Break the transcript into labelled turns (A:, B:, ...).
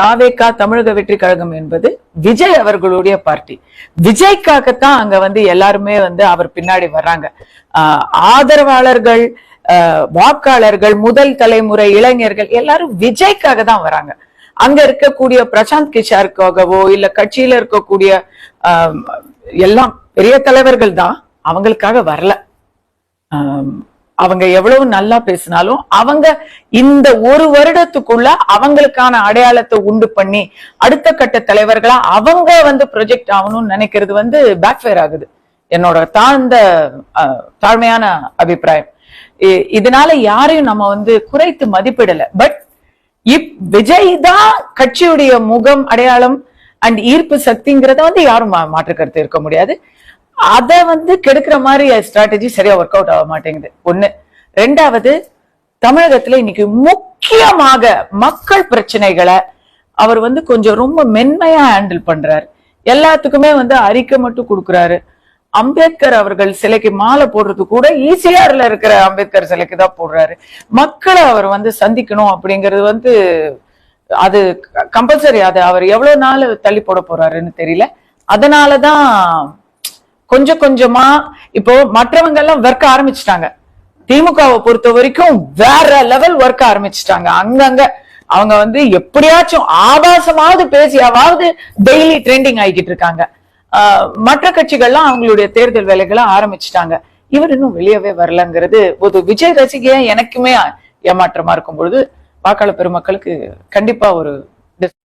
A: தாவேகா தமிழக வெற்றி கழகம் என்பது விஜய் அவர்களுடைய பார்ட்டி. விஜய்க்காகத்தான் அங்க வந்து எல்லாருமே வந்து அவர் பின்னாடி வர்றாங்க. ஆதரவாளர்கள் வாக்காளர்கள் முதல் தலைமுறை இளைஞர்கள் எல்லாரும் விஜய்க்காக தான் வராங்க. அங்க இருக்கக்கூடிய பிரசாந்த் கிஷாருக்காகவோ இல்ல கட்சியில இருக்கக்கூடிய ஆஹ் எல்லாம் பெரிய தலைவர்கள் தான் அவங்களுக்காக வரல. அவங்க எவ்வளவு நல்லா பேசினாலும் அவங்க இந்த ஒரு வருடத்துக்குள்ள அவங்களுக்கான அடையாளத்தை உண்டு பண்ணி அடுத்த கட்ட தலைவர்களா அவங்க வந்து ப்ரொஜெக்ட் ஆகணும்னு நினைக்கிறது வந்து பேக்ஃபயர் ஆகுது. என்னோட தாழ்ந்த அஹ், தாழ்மையான அபிப்பிராயம். இதனால யாரையும் நம்ம வந்து குறைத்து மதிப்பிடல. பட் இப் விஜய் தான் கட்சியுடைய முகம் அடையாளம் அண்ட் ஈர்ப்பு சக்திங்கிறத வந்து யாரும் மா- மாற்று கருத்து இருக்க முடியாது. அதை வந்து கெடுக்கிற மாதிரி ஸ்ட்ராட்டஜி சரியா ஒர்க் அவுட் ஆக மாட்டேங்குது. ஒண்ணு. ரெண்டாவது தமிழகத்துல இன்னைக்கு முக்கியமாக மக்கள் பிரச்சனைகளை அவர் வந்து கொஞ்சம் ரொம்ப மென்மையா ஹேண்டில் பண்றாரு. எல்லாத்துக்குமே வந்து அறிக்கை மட்டும் கொடுக்குறாரு. அம்பேத்கர் அவர்கள் சிலைக்கு மாலை போடுறது கூட ஈசிஆர்ல இருக்கிற அம்பேத்கர் சிலைக்கு தான் போடுறாரு. மக்களை அவர் வந்து சந்திக்கணும் அப்படிங்கிறது வந்து அது கம்பல்சரி அது அவர் எவ்வளவு நாள் தள்ளி போட போறாருன்னு தெரியல. அதனாலதான் கொஞ்சம் கொஞ்சமா இப்போ மற்றவங்க எல்லாம் ஒர்க் ஆரம்பிச்சிட்டாங்க. திமுகவை பொறுத்த வரைக்கும் வேற லெவல் ஒர்க் ஆரம்பிச்சிட்டாங்க. அங்கங்க அவங்க வந்து எப்படியாச்சும் ஆபாசமாவது பேசியாவது டெய்லி ட்ரெண்டிங் ஆகிக்கிட்டு இருக்காங்க. ஆஹ் மற்ற கட்சிகள்லாம் அவங்களுடைய தேர்தல் வேலைகளை ஆரம்பிச்சிட்டாங்க. இவர் இன்னும் வெளியவே வரலங்கிறது ஒரு விஜய் ரசிகையா எனக்குமே ஏமாற்றமா இருக்கும் பொழுது வாக்காளர் பெருமக்களுக்கு கண்டிப்பா ஒரு